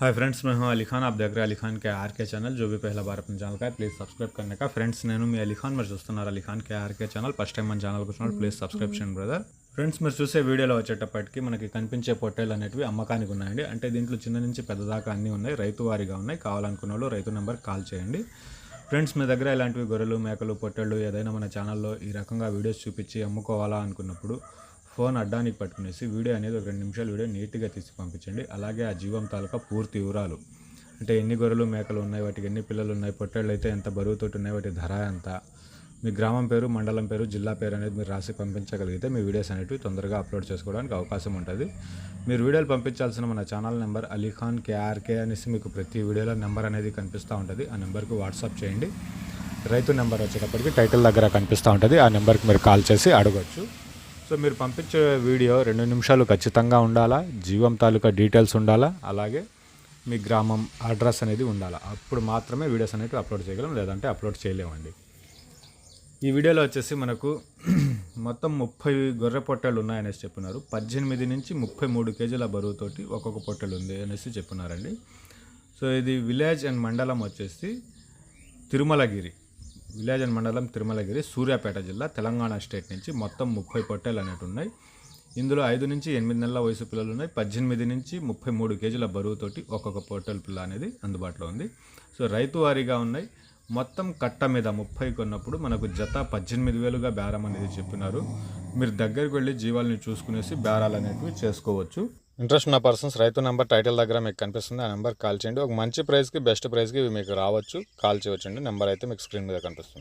Hi friends मैं हूं अली खान आप देख रहे हैं अली खान के आर के चैनल जो भी पहला बार अपने ఛానల్ का है ప్లీజ్ సబ్స్క్రైబ్ करने का ఫ్రెండ్స్ నేను మీ అలీ ఖాన్ మీరు చూస్తున్నారు Ali Khan K RK channel first time మన ఛానల్ వచ్చినప్పుడు ప్లీజ్ సబ్స్క్రైబ్ చేయండి బ్రదర్ ఫ్రెండ్స్ మీరు చూసే వీడియోలో వచ్చేటప్పటికి మనకి కనిపించే పొట్టేలు అనేటివి అమ్మకానికి ఉన్నాయండి అంటే దీంట్లో చిన్న నుంచి పెద్ద దాకా అన్నీ ఉన్నాయి రైతు వారీగా ఉన్నాయి కావాలనుకున్న వాళ్ళు రైతు నెంబర్ కాల్ చేయండి ఫ్రెండ్స్ మీ దగ్గర ఇలాంటివి గొర్రెలు మేకలు పొట్టేళ్ళు ఏదైనా మన ఛానల్లో ఈ రకంగా వీడియోస్ చూపించి అమ్ముకోవాలా అనుకున్నప్పుడు ఫోన్ అడ్డానికి పట్టుకునేసి వీడియో అనేది ఒక రెండు నిమిషాలు వీడియో నీట్గా తీసి పంపించండి. అలాగే ఆ జీవం తాలూకా పూర్తి వివరాలు. అంటే ఎన్ని గొర్రెలు మేకలు ఉన్నాయి వాటికి ఎన్ని పిల్లలు ఉన్నాయి పొట్టేళ్ళు అయితే ఎంత బరువుతోటి ఉన్నాయి వాటి ధర ఎంత మీ గ్రామం పేరు మండలం పేరు జిల్లా పేరు అనేది మీరు రాసి పంపించగలిగితే మీ వీడియోస్ అనేవి తొందరగా అప్లోడ్ చేసుకోవడానికి అవకాశం ఉంటుంది. మీరు వీడియోలు పంపించాల్సిన మన ఛానల్ నెంబర్ అలీఖాన్ కేఆర్కే అనేసి మీకు ప్రతి వీడియోలో నెంబర్ అనేది కనిపిస్తూ ఉంటుంది. ఆ నెంబర్కి వాట్సాప్ చేయండి. రైతు నెంబర్ వచ్చేటప్పటికి టైటిల్ దగ్గర కనిపిస్తూ ఉంటుంది. ఆ నెంబర్కి మీరు కాల్ చేసి అడగచ్చు. సో మీరు పంపించే వీడియో రెండు నిమిషాలు ఖచ్చితంగా ఉండాలా? జీవం తాలూకా డీటెయిల్స్ ఉండాలా? అలాగే మీ గ్రామం అడ్రస్ అనేది ఉండాలా? అప్పుడు మాత్రమే వీడియోస్ అనేవి అప్లోడ్ చేయగలం లేదంటే అప్లోడ్ చేయలేమండి. ఈ వీడియోలో వచ్చేసి మనకు మొత్తం ముప్పై గొర్రె పొట్టెలు ఉన్నాయనేసి చెప్పినారు. పద్దెనిమిది నుంచి ముప్పై మూడు కేజీల బరువుతోటి ఒక్కొక్క పొట్టెలు ఉంది అనేసి చెప్పినారండి. సో ఇది విలేజ్ అండ్ మండలం వచ్చేసి తిరుమలగిరి. విలేజన్ మండలం తిరుమలగిరి సూర్యాపేట జిల్లా తెలంగాణ స్టేట్ నుంచి మొత్తం ముప్పై పొట్టేలు అనేవి ఉన్నాయి. ఇందులో ఐదు నుంచి ఎనిమిది నెలల వయసు పిల్లలు ఉన్నాయి. పద్దెనిమిది నుంచి ముప్పై మూడు కేజీల బరువుతోటి ఒక్కొక్క పొట్టేల పిల్ల అనేది అందుబాటులో ఉంది. సో రైతు వారీగా ఉన్నాయి. మొత్తం కట్ట మీద ముప్పై కొన్నప్పుడు మనకు జత పద్దెనిమిది వేలుగా బేరం అనేది చెప్పినారు. మీరు దగ్గరికి వెళ్ళి జీవాలని చూసుకునేసి బేరాలు అనేటివి చేసుకోవచ్చు. ఇంట్రెస్ట్ ఉన్న పర్సన్స్ రైతు నెంబర్ టైటిల్ దగ్గర మీకు కనిపిస్తుంది. ఆ నెంబర్ కాల్ చేయండి. ఒక మంచి ప్రైస్కి బెస్ట్ ప్రైస్కి మీకు రావచ్చు. కాల్ చేయవచ్చండి నెంబర్ అయితే మీకు స్క్రీన్ మీద కనిపిస్తుంది.